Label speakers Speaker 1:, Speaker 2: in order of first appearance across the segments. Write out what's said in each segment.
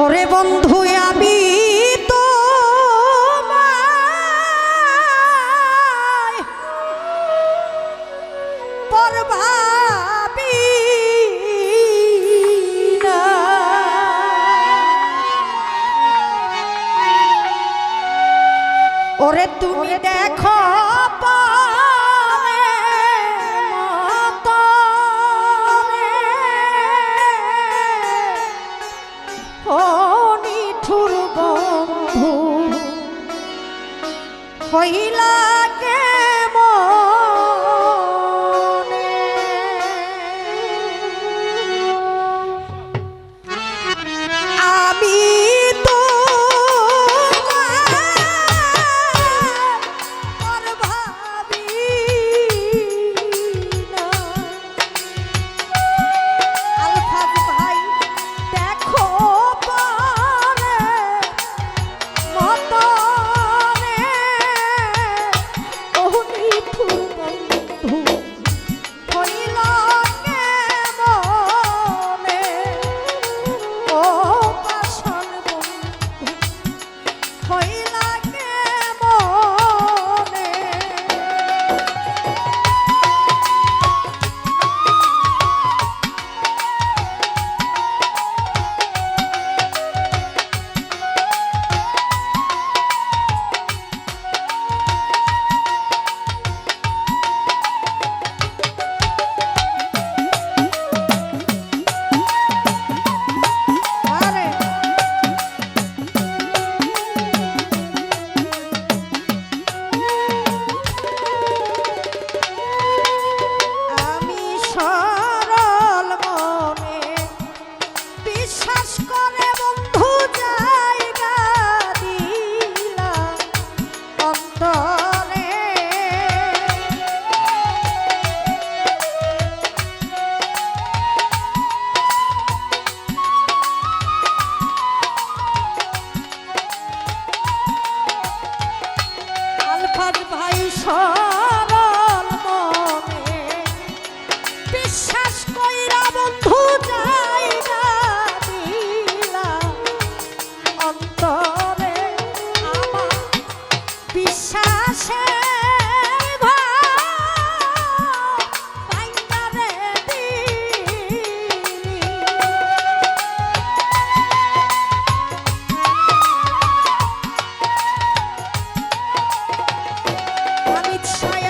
Speaker 1: ওরে বন্ধু আমি তো পরভাবি। ওরে তুমি দেখো 回来。It's.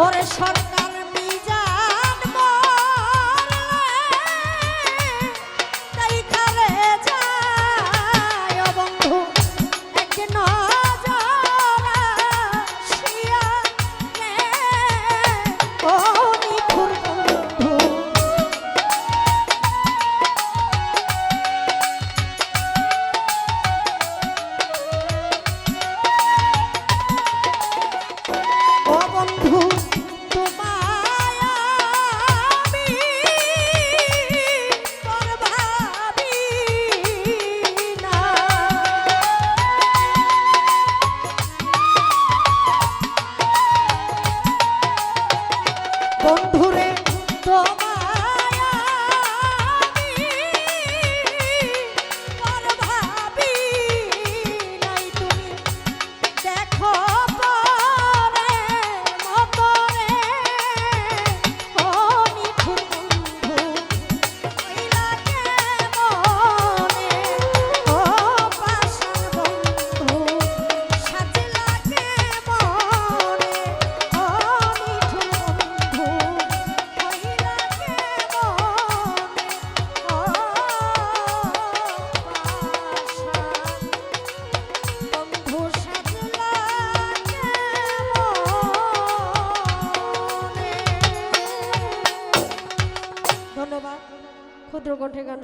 Speaker 1: ওরে সরকার বিজান তাই খারে যায় বন্ধু এক নয়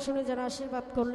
Speaker 1: শুনে যারা আশীর্বাদ করলেন